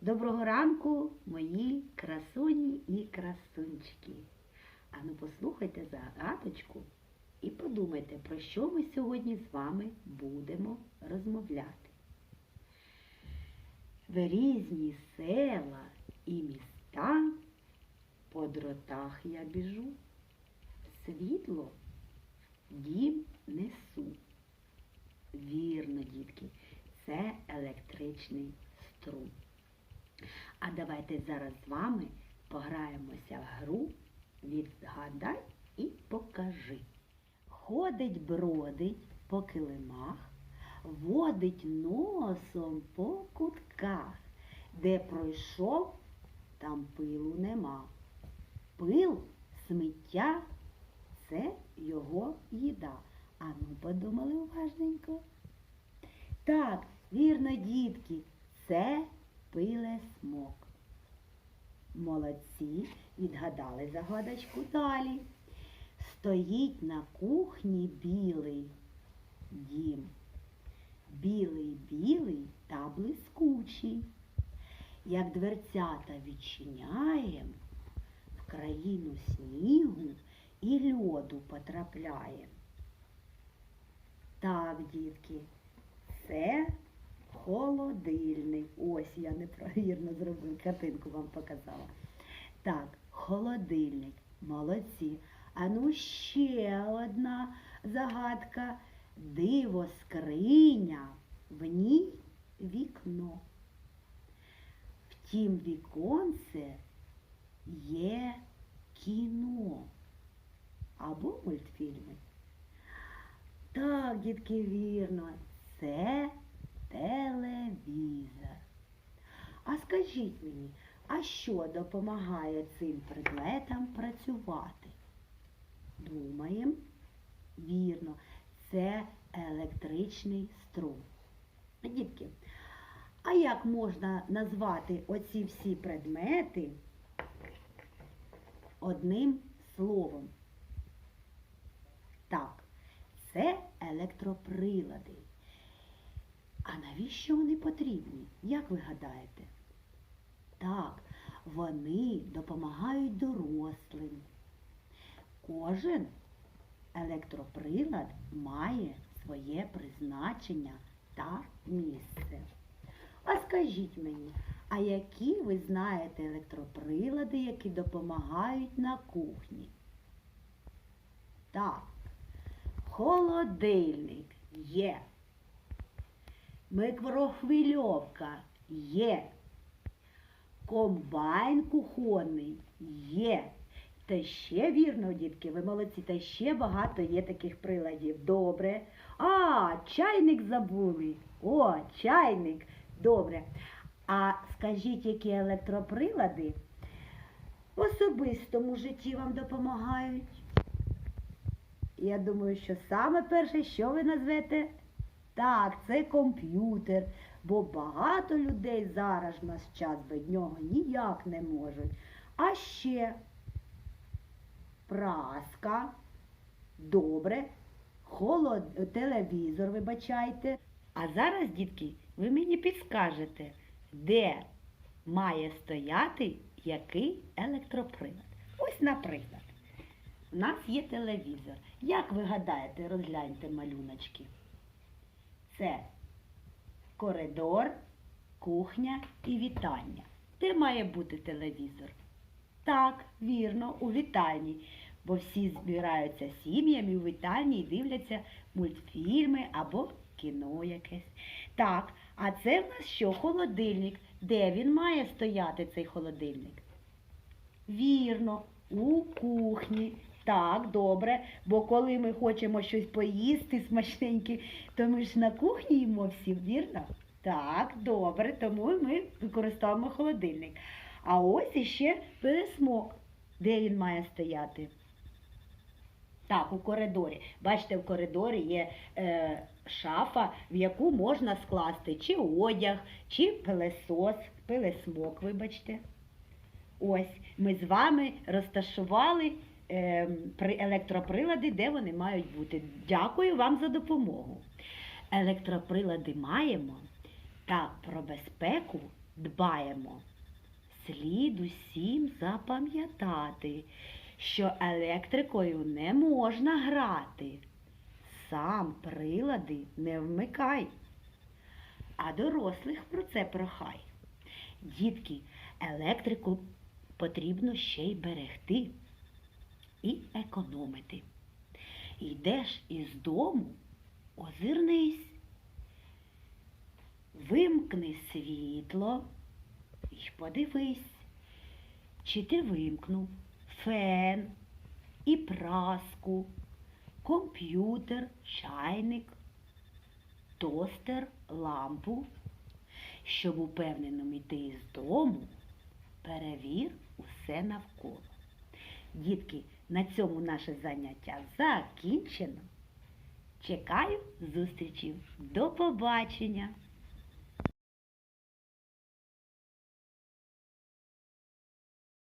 Доброго ранку, мої красуні і красунчики. Ану послухайте загадочку і подумайте, про що ми сьогодні з вами будемо розмовляти. В різні села і міста по дротах я біжу, світло дім несу. Вірно, дітки, це електричний струм. А давайте зараз з вами пограємося в гру Відгадай і покажи. Ходить, бродить по килимах, водить носом по кутках, де пройшов, там пилу нема. Пил, сміття це його їда. А ну подумали уважненько. Так, вірно, дітки, це пиле смок. Молодці, відгадали загадочку далі. Стоїть на кухні білий дім. Білий, білий та блискучий. Як дверцята відчиняєм, в країну снігу і льоду потрапляєм. Так, дітки, це холодильник. Ось я неправірно зробив, картинку вам показала. Так, холодильник. Молодці. А ну ще одна загадка. Диво скриня, в ній вікно. Втім, віконце є кіно або мультфільми. Так, дітки, вірно, це телевізор. А скажіть мені, а що допомагає цим предметам працювати? Думаємо, вірно, це електричний струм. Дітки, а як можна назвати оці всі предмети одним словом? Так, це електроприлади. А навіщо вони потрібні? Як ви гадаєте? Так, вони допомагають дорослим. Кожен електроприлад має своє призначення та місце. А скажіть мені, а які ви знаєте електроприлади, які допомагають на кухні? Так, холодильник є. Микрохвильовка є. Комбайн кухонний є. Та ще вірно, дітки, ви молодці, та ще багато є таких приладів. Добре. А, чайник забули. О, чайник. Добре. А скажіть, які електроприлади в особистому житті вам допомагають? Я думаю, що саме перше, що ви назвете? Так, це комп'ютер, бо багато людей зараз в наш час без нього ніяк не можуть. А ще праска, добре, холод... телевізор, вибачайте. А зараз, дітки, ви мені підскажете, де має стояти який електроприлад. Ось, наприклад, у нас є телевізор. Як ви гадаєте, розгляньте малюночки? Це коридор, кухня і вітальня. Де має бути телевізор? Так, вірно, у вітальні, бо всі збираються сім'ями у вітальні і дивляться мультфільми або кіно якесь. Так, а це в нас що? Холодильник. Де він має стояти, цей холодильник? Вірно, у кухні. Так, добре, бо коли ми хочемо щось поїсти смачненьке, то ми ж на кухні їмо всі, вірно? Так, добре, тому ми використовуємо холодильник. А ось іще пересмок. Де він має стояти? Так, у коридорі. Бачите, в коридорі є е, шафа, в яку можна скласти чи одяг, чи пилесос, пилесмок, вибачте. Ось ми з вами розташували електроприлади, де вони мають бути. Дякую вам за допомогу. Електроприлади маємо, та про безпеку дбаємо. Слід усім запам'ятати, що електрикою не можна грати. Сам прилади не вмикай. А дорослих про це прохай. Дітки, електрику потрібно ще й берегти і економити. Йдеш із дому, озирнись, вимкни світло і подивись, чи ти вимкнув фен і праску, комп'ютер, чайник, тостер, лампу. Щоб упевнено йти із дому, перевір усе навколо. Дітки, на цьому наше заняття закінчено. Чекаю зустрічі. До побачення!